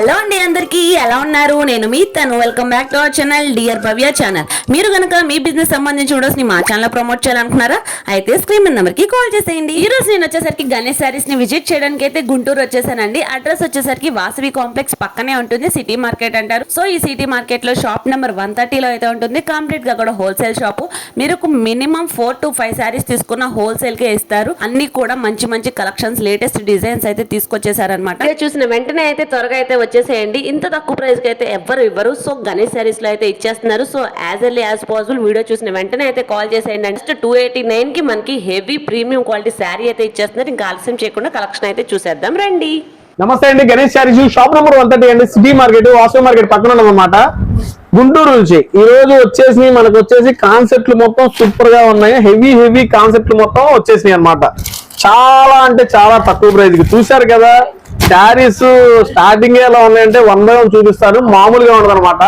Hello అండి అందరికీ ఎలా ఉన్నారు? నేను మీ తను. Welcome back to our channel dear Bhavya channel మీరు కనుక మీ బిజినెస్ సంబంధించి వీడియోస్ని మా ఛానల్ ప్రమోట్ చేయాలనుకున్నారా అయితే స్క్రీన్ నెంబర్కి కాల్ చేసేయండి. ఈ రోజు నేను వచ్చేసరికి గణేష్ సారీస్ని విజిట్ చేయడానికి అయితే గుంటూరు వచ్చేసానండి. అడ్రస్ వచ్చేసరికి వాసవి కాంప్లెక్స్ పక్కనే ఉంటుంది సిటీ మార్కెట్ అంటారు. సో ఈ సిటీ మార్కెట్లో షాప్ నెంబర్ వన్ థర్టీలో అయితే ఉంటుంది. కంప్లీట్గా కూడా హోల్సేల్ షాప్ మీరు minimum four to five saris తీసుకున్న హోల్సేల్ కే ఇస్తారు. అన్ని కూడా మంచి మంచి కలెక్షన్స్ లేటెస్ట్ డిజైన్స్ అయితే తీసుకొచ్చేసారనమాట చూసిన వెంటనే అయితే త్వరగా అయితే వచ్చేసేయండి. ఇంత తక్కువ ప్రైస్కి అయితే ఎవ్వరు ఇవ్వరు. సో గణేష్ శారీస్లో అయితే ఇచ్చేస్తున్నారు. So as early as possible video చూసిన వెంటనే అయితే కాల్ చేసేయండి. అంటే టూ ఎయిటీ నైన్కి మనకి హెవీ ప్రీమియం క్వాలిటీ శారీ అయితే ఇచ్చేస్తున్నారు. ఇంకా ఆలస్యం చేయకుండా కలెక్షన్ అయితే చూసేద్దాం. రండి. నమస్తే అండి. Ganesh Saris shop number one thirty అండి. సిటీ మార్కెట్ వాసవి మార్కెట్ పక్కన ఉన్నదన్నమాట. గుంటూరు నుంచి. ఈ రోజు వచ్చేసి మనకు వచ్చేసి కాన్సెప్ట్లు మొత్తం సూపర్గా ఉన్నాయి. హెవీ హెవీ కాన్సెప్ట్లు మొత్తం వచ్చేసినాయి అన్నమాట. చాలా అంటే చాలా తక్కువ ప్రైస్కి. చూశారు కదా? శారీస్ స్టార్టింగ్ ఎలా ఉన్నాయంటే వన్ బై వన్ చూపిస్తాను. మామూలుగా ఉండదు అనమాట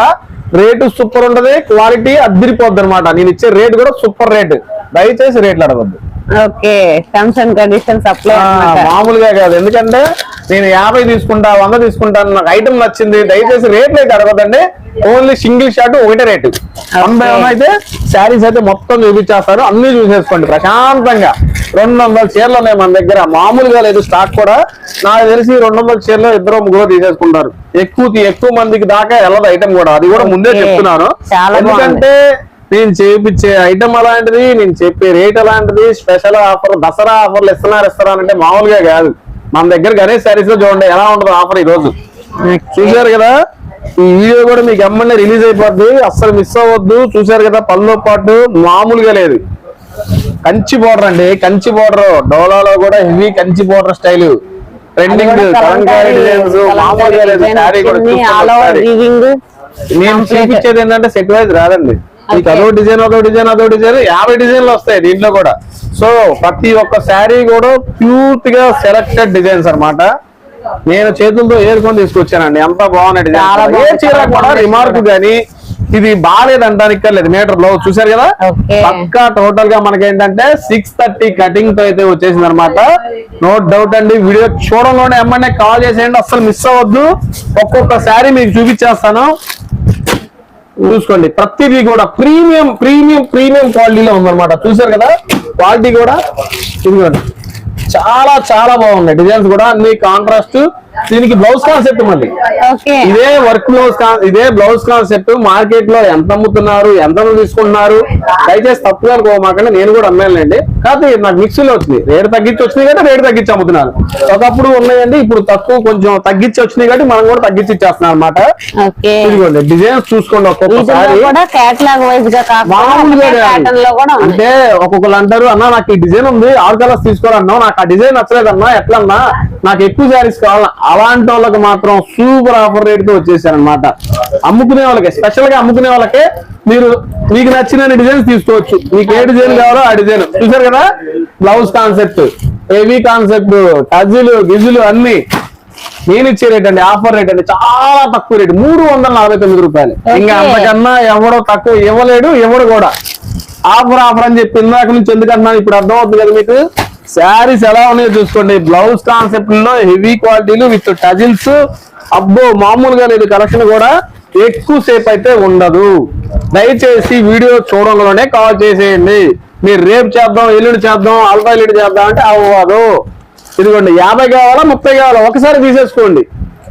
రేటు సూపర్ ఉంటది క్వాలిటీ అద్దరిపోద్ది అనమాట నేను ఇచ్చే రేట్ కూడా సూపర్ రేటు దయచేసి రేట్లు అడగద్దు. Okay terms and conditions apply మామూలుగా కాదు. ఎందుకంటే నేను యాభై తీసుకుంటా వంద తీసుకుంటాను నాకు ఐటమ్ నచ్చింది. దయచేసి రేట్లు అయితే అడగదండి ఓన్లీ సింగిల్ షర్ట్ ఒకటే రేటు అయితే శారీస్ అయితే మొత్తం చూపించేస్తారు. అన్ని చూసేసుకోండి. ప్రశాంతంగా. రెండు వందల చీరలు ఉన్నాయి మన దగ్గర. మామూలుగా లేదు. స్టాక్ కూడా. నాకు తెలిసి రెండు వందల చీరలు ఇద్దరు ముగ్గురు తీసేసుకుంటారు. ఎక్కువ ఎక్కువ మందికి దాకా వెళ్ళదు ఐటమ్ కూడా. అది కూడా ముందే. చెప్తున్నాను. ఎందుకంటే నేను చేపించే ఐటమ్ అలాంటిది నేను చెప్పే రేట్ అలాంటిది స్పెషల్ ఆఫర్ దసరా ఆఫర్లు ఇస్తున్నారు ఇస్తున్నారు అంటే మామూలుగా కాదు. మన దగ్గర గణేష్ శారీస్లో చూడండి ఎలా ఉంటుంది ఆఫర్ ఈ రోజు చూశారు కదా? ఈ వీడియో కూడా మీకు ఎమ్మెల్యే రిలీజ్ అయిపోద్ది అస్సలు మిస్ అవ్వద్దు. చూశారు కదా పళ్ళతో పాటు మామూలుగా లేదు. కంచి బోర్డర్ అండి కంచి బోర్డర్ డోలాలో కూడా heavy Kanchi border style trending మామూలుగా లేదు. నేను చూపించేది ఏంటంటే సెట్ వైజ్ రాదండి. మీకు అదో డిజైన్ అదో డిజైన్ అదో డిజైన్ యాభై డిజైన్లు వస్తాయి దీంట్లో కూడా. సో ప్రతి ఒక్క శారీ కూడా ప్యూర్గా సెలెక్టెడ్ డిజైన్స్ అన్నమాట. నేను చేతులతో ఏరుకొని తీసుకొచ్చానండి. ఎంత బాగున్నాయి డిజైన్ ఏ చీర కూడా. రిమార్క్ గానీ ఇది బాగాలేదంటానికి లేదు మీటర్లో చూసారు కదా. పక్కా టోటల్గా మనకి ఏంటంటే సిక్స్ థర్టీ కటింగ్తో అయితే వచ్చేసింది అనమాట నో డౌట్ అండి. వీడియో చూడంలోనే ఎమ్మనే కాల్ చేసేయండి. అస్సలు మిస్ అవ్వద్దు. ఒక్కొక్క శారీ మీకు చూపించేస్తాను. చూసుకోండి. ప్రతిదీ కూడా ప్రీమియం ప్రీమియం ప్రీమియం క్వాలిటీలో ఉందన్నమాట. చూసారు కదా? క్వాలిటీ కూడా ఇదిగోండి. చాలా చాలా బాగున్నాయి. డిజైన్స్ కూడా అన్ని కాంట్రాస్ట్ దీనికి బ్లౌజ్ కాన్సెప్ట్ మళ్ళీ. ఇదే వర్క్ బ్లౌజ్ ఇదే బ్లౌజ్ కాన్సెప్ట్ మార్కెట్లో ఎంత అమ్ముతున్నారు ఎంత తీసుకుంటున్నారు? దయచేసి తప్పుగా అనుకోమాకండి నేను కూడా అమ్మానండి కాకపోతే నాకు మిక్సీలో వచ్చింది రేటు తగ్గించి వచ్చినాయి కాబట్టి రేటు తగ్గించి అమ్ముతున్నాను. ఒకప్పుడు ఉన్నాయండి ఇప్పుడు తక్కువ కొంచెం తగ్గించి వచ్చినాయి కాబట్టి మనం కూడా తగ్గించి ఇచ్చేస్తున్నాం అనమాట ఇదిగోండి డిజైన్స్ చూసుకోండి ఒక్కొక్కసారి. కాదు. అంటే ఒక్కొక్కరు అంటారు అన్న నాకు ఈ డిజైన్ ఉంది ఆరు కలర్స్ తీసుకోవాలన్నా నాకు ఆ డిజైన్ నచ్చలేదన్నా ఎట్లన్నా నాకు ఎక్కువ శారీస్ కావాలన్నా అలాంటి వాళ్ళకి మాత్రం సూపర్ ఆఫర్ రేట్తో వచ్చేసారనమాట అమ్ముకునే వాళ్ళకి స్పెషల్గా అమ్ముకునే వాళ్ళకే మీరు మీకు నచ్చిన డిజైన్స్ తీసుకోవచ్చు. మీకు ఏ డిజైన్ కావాలో ఆ డిజైన్. చూసారు కదా? బ్లౌజ్ కాన్సెప్ట్ హెవీ కాన్సెప్ట్ టజులు గిజులు అన్ని. నేను ఇచ్చే రేట్ అండి ఆఫర్ రేట్ అండి చాలా తక్కువ రేట్. మూడు వందల నలభై తొమ్మిది రూపాయలు. ఇంకా. అంతకన్నా ఎవడో తక్కువ ఇవ్వలేడు ఎవడు కూడా. ఆఫర్ ఆఫర్ అని చెప్పి ఇందాక నుంచి ఎందుకంటున్నాను ఇప్పుడు అర్థం అవుతుంది కదా మీకు? శారీస్ ఎలా ఉన్నాయో చూసుకోండి. బ్లౌజ్ కాన్సెప్ట్లో హెవీ క్వాలిటీలు విత్ టజిల్స్ అబ్బో మామూలుగా లేదు. కలెక్షన్ కూడా ఎక్కువ సేపు అయితే ఉండదు. దయచేసి వీడియో చూడంలోనే కాల్ చేసేయండి. మీరు రేపు చేద్దాం ఎల్లుండి చేద్దాం అల్ఫా ఎల్లుండి చేద్దాం అంటే అవ్వదు. ఇదిగోండి యాభై కావాలా ముప్పై కావాలా? ఒకసారి తీసేసుకోండి.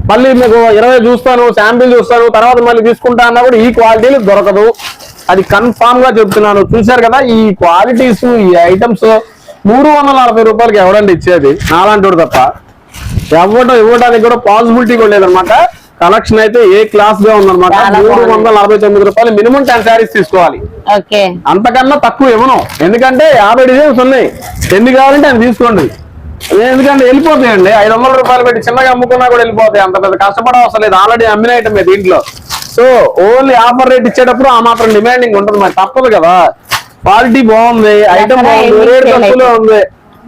మళ్ళీ మీకు ఇరవై చూస్తాను శాంపిల్ చూస్తాను తర్వాత మళ్ళీ తీసుకుంటా అన్నా కూడా ఈ క్వాలిటీలు దొరకదు. అది కన్ఫామ్గా చెప్తున్నాను. చూశారు కదా ఈ క్వాలిటీస్ ఈ ఐటమ్స్ మూడు వందల నలభై రూపాయలకి ఎవరండి ఇచ్చేది? నాలాంటి తప్ప. ఇవ్వడం ఇవ్వడానికి కూడా పాసిబిలిటీ కూడా లేదనమాట. కలెక్షన్ అయితే ఏ క్లాస్గా ఉందన్నమాట మూడు. వందల నలభై తొమ్మిది రూపాయలు మినిమం టెన్ శారీస్ తీసుకోవాలి. అంతకన్నా తక్కువ ఇవ్వను. ఎందుకంటే యాభై డిజైన్స్ ఉన్నాయి. ఎన్ని కావాలంటే అది తీసుకోండి. ఎందుకంటే వెళ్ళిపోతాయండి. ఐదు వందల రూపాయలు పెట్టి చిన్నగా అమ్ముకున్నా కూడా వెళ్ళిపోతాయి. అంత పెద్ద కష్టపడవసరం లేదు. ఆల్రెడీ అమ్మిన ఐటమ్ దీంట్లో. సో ఓన్లీ ఆఫర్ రేట్ ఇచ్చేటప్పుడు ఆ మాత్రం డిమాండింగ్ ఉంటుంది మరి. తప్పదు కదా. క్వాలిటీ బాగుంది ఐటమ్ బాగుంది ఏమీ రేట్ sale తక్కువలో ఉంది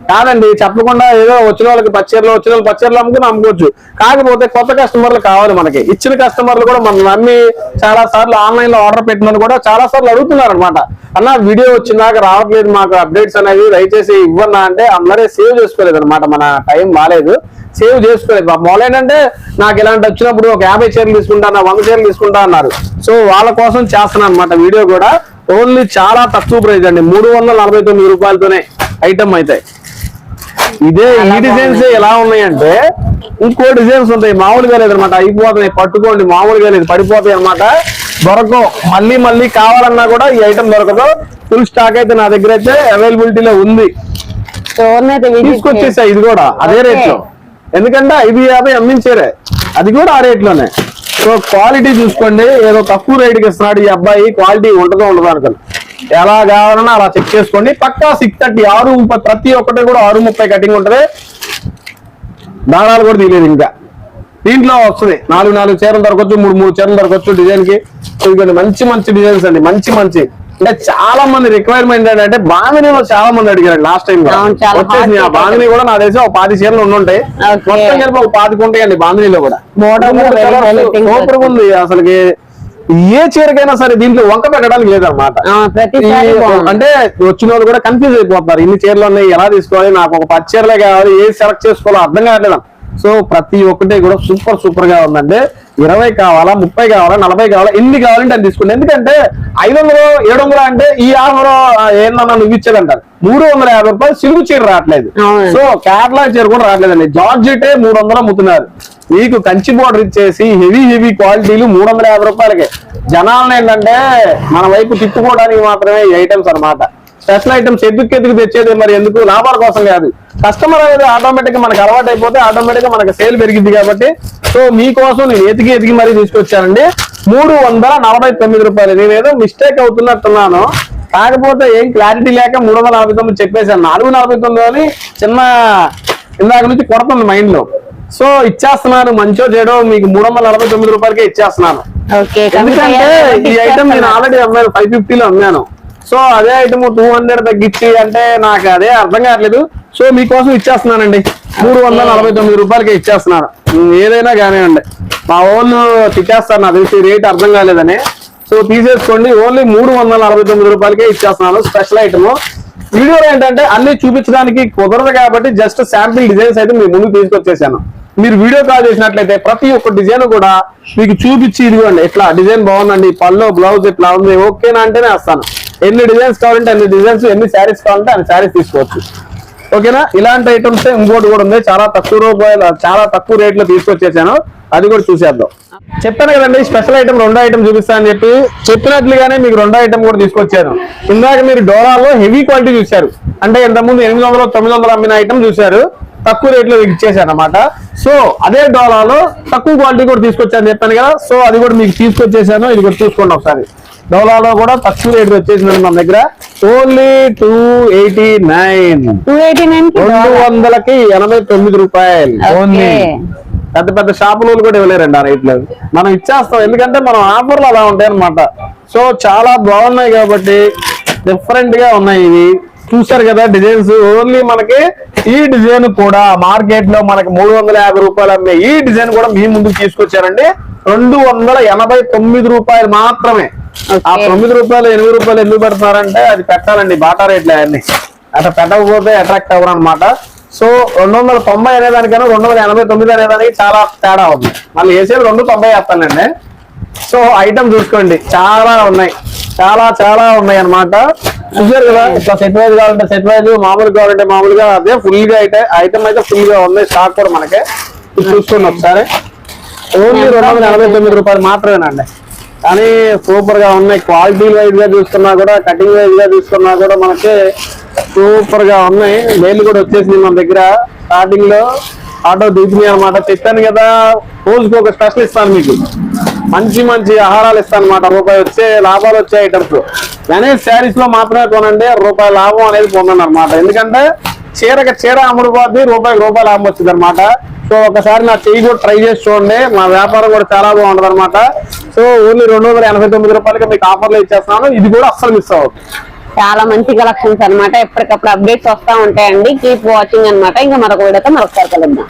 కాదండి చెప్పకుండా ఏదో వచ్చిన వాళ్ళకి పచ్చేర్లు వచ్చిన వాళ్ళు పచ్చేర్లు అమ్ముకుని అమ్ముకోవచ్చు. కాకపోతే కొత్త కస్టమర్లు కావాలి మనకి. ఇచ్చిన కస్టమర్లు కూడా మనం నమ్మి చాలా సార్లు ఆన్లైన్లో ఆర్డర్ పెట్టిన వాళ్ళు కూడా చాలా సార్లు అడుగుతున్నారు అనమాట అన్న వీడియో వచ్చినాక రావట్లేదు మాకు అప్డేట్స్ అనేవి దయచేసి ఇవ్వన్నా అంటే అందరే సేవ్ చేసుకోలేదు అనమాట మన టైం బాగాలేదు సేవ్ చేసుకోలేదు. మామూలు ఏంటంటే నాకు ఇలాంటి వచ్చినప్పుడు ఒక యాభై చీరలు తీసుకుంటా వంద చీరలు తీసుకుంటా అన్నారు. సో వాళ్ళ కోసం చేస్తున్నాను అనమాట వీడియో కూడా. ఓన్లీ చాలా తక్కువ ప్రైస్ అండి. మూడు వందల నలభై తొమ్మిది రూపాయలతోనే ఐటమ్ అయితే. ఇదే ఈ డిజైన్స్ ఎలా ఉన్నాయంటే ఇంకో డిజైన్స్ ఉంటాయి. మామూలుగా లేదనమాట. అయిపోతున్నాయి పట్టుకోండి. మామూలుగా లేదు. పడిపోతాయి అనమాట దొరకవు. మళ్ళీ మళ్ళీ కావాలన్నా కూడా ఈ ఐటమ్ దొరకదు. ఫుల్ స్టాక్ అయితే నా దగ్గర అయితే అవైలబిలిటీలో ఉంది. తీసుకొచ్చేసా. ఇది కూడా. అదే. రేట్లో. ఎందుకంటే ఐదు యాభై అమ్మించారే. అది కూడా ఆ రేట్లోనే. సో క్వాలిటీ చూసుకోండి. ఏదో తక్కువ రేటుకి ఇస్తున్నాడు ఈ అబ్బాయి. క్వాలిటీ ఉంటుందో ఉండదు అనుకోండి. ఎలా కావాలన్నా అలా చెక్ చేసుకోండి. పక్కా సిక్స్ థర్టీ ఆరు ముప్పై ప్రతి ఒక్కటి కూడా ఆరు ముప్పై కటింగ్ ఉంటుంది. దారాలు కూడా తీయలేదు ఇంకా. దీంట్లో వస్తుంది. నాలుగు నాలుగు చీరలు దొరకవచ్చు మూడు మూడు చీరలు దొరకచ్చు డిజైన్కి. ఇదిగోండి మంచి మంచి డిజైన్స్ అండి. మంచి మంచి. అంటే చాలా మంది రిక్వైర్మెంట్ ఏంటంటే బామినీలో చాలా మంది అడిగారు లాస్ట్ టైం వచ్చేసి ఆ కూడా నా తెలిసి ఒక పాతి చీరలు ఉండి ఉంటాయి Okay. మొత్తం కలిపి ఒక పాతికి ఉంటాయండి బామినీలో కూడా. సూపర్ ఉంది అసలుకి. ఏ చీరకైనా సరే దీంట్లో వంక పెట్టడానికి బాగుంది. అంటే వచ్చిన వాళ్ళు కూడా కన్ఫ్యూజ్ అయిపోతున్నారు. ఇన్ని చీరలు ఉన్నాయి ఎలా తీసుకోవాలి నాకు ఒక పది చీరలే కావాలి ఏది సెలెక్ట్ చేసుకోవాలో అర్థం కావట్లేదు. సో ప్రతి ఒక్కటి కూడా సూపర్ సూపర్గా ఉందండి. ఇరవై కావాలా ముప్పై కావాలా నలభై కావాలా ఎన్ని కావాలంటే అని తీసుకోండి. ఎందుకంటే ఐదు వందలు ఏడు వందలు అంటే ఈ ఆఫర్ ఏందన్నా నువ్వు ఇచ్చేదంటారు. మూడు వందల యాభై రూపాయలు సిలుగు చీర రావట్లేదు. సో కేరళ చీర కూడా రావట్లేదండి. జార్జెటే మూడు వందలు అమ్ముతున్నారు. మీకు కంచి బోర్డర్ ఇచ్చేసి హెవీ హెవీ క్వాలిటీలు మూడు వందల యాభై రూపాయలకి. జనాలను ఏంటంటే మన వైపు తిప్పుకోవడానికి మాత్రమే ఈ ఐటమ్స్ అన్నమాట. స్పెషల్ ఐటమ్స్ ఎదుకు ఎదుగు తెచ్చేది? మరి ఎందుకు? లాభాల కోసం కాదు కస్టమర్ అనేది ఆటోమేటిక్గా మనకు అలవాటు అయిపోతే ఆటోమేటిక్గా మనకు సేల్ పెరిగింది కాబట్టి సో మీకోసం నేను ఎతికి ఎతికి మరీ తీసుకొచ్చానండి. మూడు వందల నలభై తొమ్మిది రూపాయలు. నేను ఏదో మిస్టేక్ అవుతున్నట్టున్నాను. కాకపోతే ఏం క్లారిటీ లేక మూడు వందల నలభై తొమ్మిది చెప్పేశాను. నాలుగు నలభై తొమ్మిది అని చిన్న ఇందాక నుంచి కొడుతుంది మైండ్లో. సో ఇచ్చేస్తున్నాను మంచో చెడో మీకు మూడు వందల నలభై తొమ్మిది రూపాయలకే ఇచ్చేస్తున్నాను. ఎందుకంటే ఈ ఐటమ్ నేను ఆల్రెడీ అమ్మాను ఫైవ్ ఫిఫ్టీలో అమ్మాను. సో అదే ఐటమ్ టూ హండ్రెడ్ తగ్గించి అంటే నాకు అదే అర్థం కావట్లేదు. సో మీకోసం ఇచ్చేస్తున్నానండి. మూడు వందల నలభై తొమ్మిది రూపాయలకి ఇచ్చేస్తున్నాను ఏదైనా కానివ్వండి. మా ఓన్లు తిట్టేస్తారు నాకు తెలిసి రేట్ అర్థం కాలేదని. సో తీసేసుకోండి. ఓన్లీ మూడు వందల నలభై తొమ్మిది రూపాయలకే ఇచ్చేస్తున్నాను స్పెషల్ ఐటమ్ వీడియోలో ఏంటంటే అన్ని చూపించడానికి కుదరదు కాబట్టి జస్ట్ శాంపిల్ డిజైన్స్ అయితే మీ ముందు తీసుకొచ్చేసాను. మీరు వీడియో కాల్ చేసినట్లయితే ప్రతి ఒక్క డిజైన్ కూడా మీకు చూపించి ఇదిగోండి. ఇట్లా డిజైన్ బాగుందండి. పళ్ళు బ్లౌజ్ ఇట్లా ఉంది? ఓకేనా అంటేనే వస్తాను. ఎన్ని డిజైన్స్ కావాలంటే అన్ని డిజైన్స్ ఎన్ని శారీస్ కావాలంటే అన్ని శారీస్ తీసుకోవచ్చు. ఓకేనా? ఇలాంటి ఐటమ్స్ ఇంకోటి కూడా ఉంది చాలా తక్కువ రూపాయలు చాలా తక్కువ రేట్లో తీసుకొచ్చేసాను. అది కూడా చూసేద్దాం. చెప్పాను కదండి స్పెషల్ ఐటమ్ రెండో ఐటమ్ చూపిస్తా అని చెప్పి. చెప్పినట్లుగానే మీకు రెండో ఐటమ్ కూడా తీసుకొచ్చాను. ఇందాక మీరు డోరాలో హెవీ క్వాలిటీ చూశారు. అంటే ఇంతకుముందు ఎనిమిది వందలు తొమ్మిది వందలు అమ్మిన ఐటమ్ చూశారు. తక్కువ రేట్లో మీకు ఇచ్చేసాను అనమాట సో అదే డోలాలో తక్కువ క్వాలిటీ కూడా తీసుకొచ్చాను చెప్పాను కదా. సో అది కూడా మీకు తీసుకొచ్చేసాను. ఇది కూడా చూసుకోండి ఒకసారి. డోలాలో కూడా తక్కువ రేట్ వచ్చేసింది మన దగ్గర. Only two eighty nine two eighty nine రెండు వందలకి ఎనభై తొమ్మిది రూపాయలు. ఓన్లీ పెద్ద పెద్ద షాపులు కూడా ఇవ్వలేరండి ఆ రేట్లు. మనం ఇచ్చేస్తాం. ఎందుకంటే మనం ఆఫర్లు అలా ఉంటాయి అనమాట సో చాలా బాగున్నాయి కాబట్టి డిఫరెంట్గా ఉన్నాయి ఇవి. చూసారు కదా డిజైన్స్? ఓన్లీ మనకి ఈ డిజైన్ కూడా మార్కెట్లో మనకి మూడు వందల యాభై రూపాయలు అమ్మే ఈ డిజైన్ కూడా మీ ముందుకు తీసుకొచ్చారండి. రెండు వందల ఎనభై తొమ్మిది రూపాయలు మాత్రమే. ఆ. తొమ్మిది రూపాయలు ఎనిమిది రూపాయలు ఎందుకు పెడతారంటే అది పెట్టాలండి బాటా రేట్లే అన్ని. అట్లా పెట్టకపోతే అట్రాక్ట్ అవ్వరు అనమాట సో రెండు వందల తొంభై అనేదానికైనా రెండు వందల ఎనభై తొమ్మిది అనేదానికి చాలా తేడా ఉంది. మళ్ళీ వేసేది రెండు తొంభై వేస్తానండి సో ఐటమ్ చూసుకోండి. చాలా ఉన్నాయి. చాలా చాలా ఉన్నాయి అన్నమాట. చూసారు కదా? ఇట్లా సెట్ వైజ్ కావాలంటే సెట్ వైజ్ మామూలు కావాలంటే మామూలుగా అదే ఫుల్గా అయితే ఐటమ్ అయితే ఫుల్గా ఉంది స్టాక్ కూడా మనకి. చూసుకోండి ఒకసారి. ఓన్లీ రెండు వందల ఎనభై తొమ్మిది రూపాయలు మాత్రమేనండి. కానీ సూపర్గా ఉన్నాయి. క్వాలిటీ వైజ్గా చూసుకున్నా కూడా కటింగ్ వైజ్గా చూసుకున్నా కూడా మనకి సూపర్గా ఉన్నాయి. వేలు కూడా వచ్చేసింది మన దగ్గర. స్టార్టింగ్లో ఆటో దిగుతున్నాయి అనమాట చెప్పాను కదా రోజుకి ఒక స్పెషల్ ఇస్తాను మీకు. మంచి మంచి ఆహారాలు ఇస్తాను అనమాట రూపాయి వచ్చే లాభాలు వచ్చే ఐటమ్స్ గణేష్ శారీస్లో మాత్రమే కొనండి. రూపాయి లాభం అనేది పొందండి అనమాట ఎందుకంటే చీరకి చీర అమ్ముడుపోద్ది రూపాయికి రూపాయి లాభం వచ్చింది అనమాట సో ఒకసారి నా చెయ్యి కూడా ట్రై చేసి చూడండి. మా వ్యాపారం కూడా చాలా బాగుంటుంది అనమాట సో ఓన్లీ రెండు వందల ఎనభై తొమ్మిది రూపాయలకి మీకు ఆఫర్లు ఇచ్చేస్తున్నాను. ఇది కూడా అస్సలు మిస్ అవ్వదు. చాలా మంచి కలెక్షన్స్ అన్నమాట. ఎప్పటికప్పుడు అప్డేట్స్ వస్తూ ఉంటాయండి. కీప్ వాచింగ్ అన్నమాట. ఇంకా మరొక వీడియోతో మరొకసారి కలుద్దాం.